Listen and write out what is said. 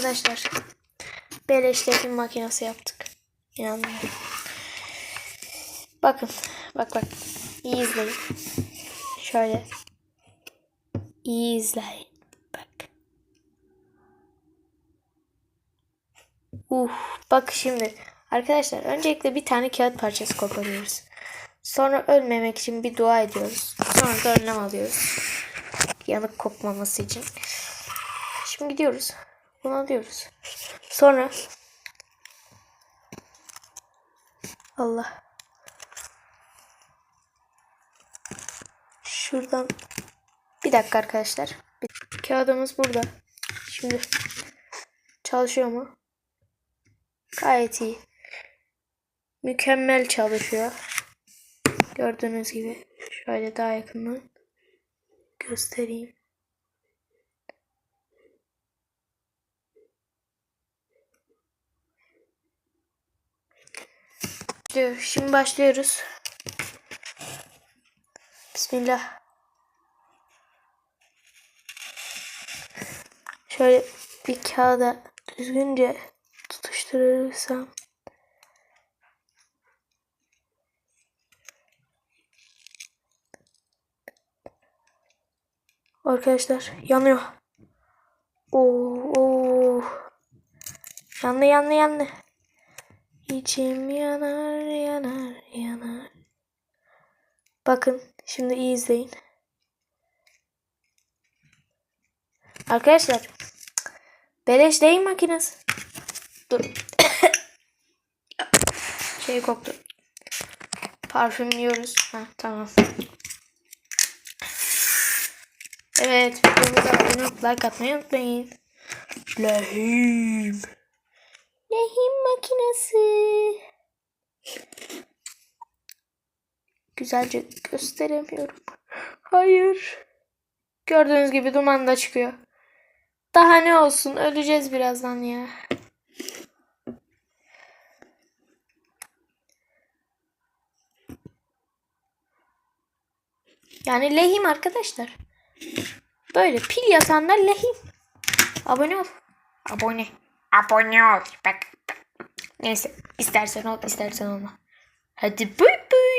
Arkadaşlar beleşletim makinesi yaptık. İnanmıyorum. Bakın. Bak bak. İyi izleyin. Şöyle. İyi izleyin. Bak. Uh, bak şimdi. Arkadaşlar öncelikle bir tane kağıt parçası koparıyoruz. Sonra ölmemek için bir dua ediyoruz. Sonra da önlem alıyoruz. Yanık kopmaması için. Şimdi gidiyoruz. Bunu alıyoruz. Sonra Allah. Şuradan bir dakika arkadaşlar. Kağıdımız burada. Şimdi çalışıyor mu? Gayet iyi. Mükemmel çalışıyor. Gördüğünüz gibi. Şöyle daha yakından göstereyim. Şimdi başlıyoruz. Bismillah. Şöyle bir kağıda düzgünce tutuşturursam Arkadaşlar yanıyor. Oo, oo. Yandı yandı yandı. İçim yanar yanar yanar. Bakın şimdi iyi izleyin. Arkadaşlar beleş değil makinesi. Dur. şey koktu. Parfümlüyoruz. Ha tamam. Evet videomuza abone olup like atmayı unutmayın. Lehim. Lehim makinesi. Güzelce gösteremiyorum. Hayır. Gördüğünüz gibi duman da çıkıyor. Daha ne olsun öleceğiz birazdan ya. Yani lehim arkadaşlar. Böyle pil yasanlar lehim. Abone ol. Abone. Abone ol. Bak. Neyse. istersen ol istersen olma. Hadi bay bay.